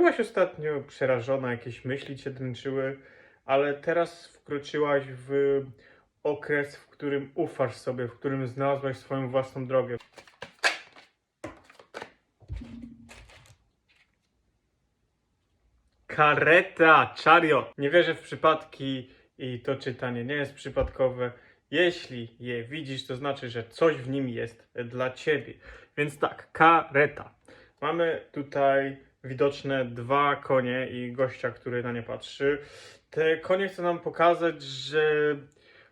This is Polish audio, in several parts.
Byłaś ostatnio przerażona, jakieś myśli cię dręczyły, ale teraz wkroczyłaś w okres, w którym ufasz sobie, w którym znalazłaś swoją własną drogę. Kareta, czario. Nie wierzę w przypadki i to czytanie nie jest przypadkowe. Jeśli je widzisz, to znaczy, że coś w nim jest dla ciebie. Więc tak, kareta. Mamy tutaj widoczne dwa konie i gościa, który na nie patrzy. Te konie chcą nam pokazać, że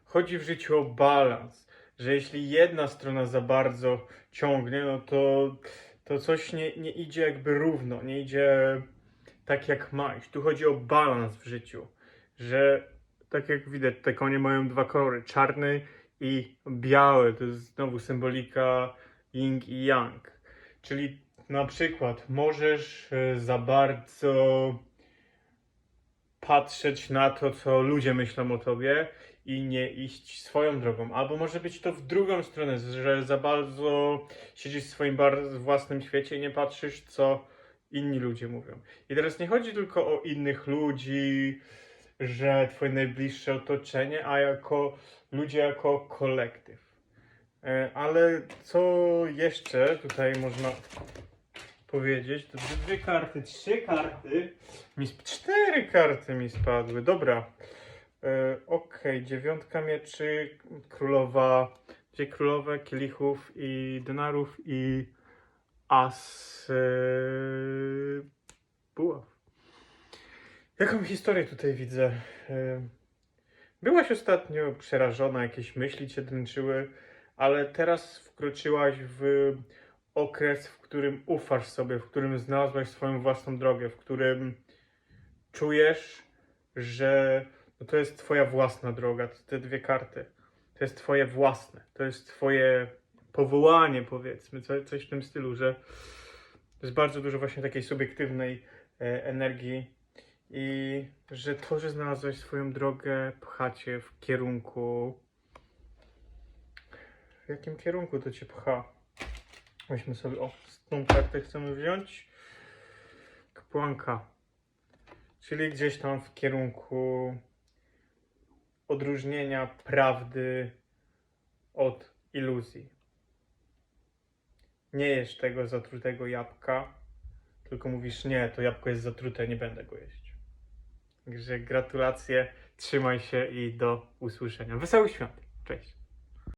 chodzi w życiu o balans. Że jeśli jedna strona za bardzo ciągnie, no to, to coś nie, nie idzie jakby równo, nie idzie tak jak ma iść. Tu chodzi o balans w życiu. Że tak jak widać, te konie mają dwa kolory, czarny i biały. To jest znowu symbolika yin i yang. Czyli na przykład możesz e, za bardzo patrzeć na to, co ludzie myślą o tobie i nie iść swoją drogą. Albo może być to w drugą stronę, że za bardzo siedzisz w swoim własnym świecie i nie patrzysz, co inni ludzie mówią. I teraz nie chodzi tylko o innych ludzi, że twoje najbliższe otoczenie, a jako ludzie jako kolektyw. E, Ale co jeszcze tutaj można powiedzieć? To dwie karty, trzy karty. Mi cztery karty mi spadły. Dobra. E, Okej, dziewiątka mieczy, królowa, dwie królowe kielichów i denarów i as e, buław. Jaką historię tutaj widzę? E, Byłaś ostatnio przerażona, jakieś myśli cię dręczyły, ale teraz wkroczyłaś w okres, w którym ufasz sobie, w którym znalazłaś swoją własną drogę, w którym czujesz, że no to jest twoja własna droga, te dwie karty. To jest twoje własne, to jest twoje powołanie, powiedzmy, co, coś w tym stylu, że jest bardzo dużo właśnie takiej subiektywnej e, energii i że to, że znalazłeś swoją drogę, pchacie w kierunku. W jakim kierunku to cię pcha? Weźmy sobie, o, tą kartę chcemy wziąć. Kapłanka. Czyli gdzieś tam w kierunku odróżnienia prawdy od iluzji. Nie jesz tego zatrutego jabłka, tylko mówisz, nie, to jabłko jest zatrute, nie będę go jeść. Także gratulacje, trzymaj się i do usłyszenia. Wesołych świąt. Cześć.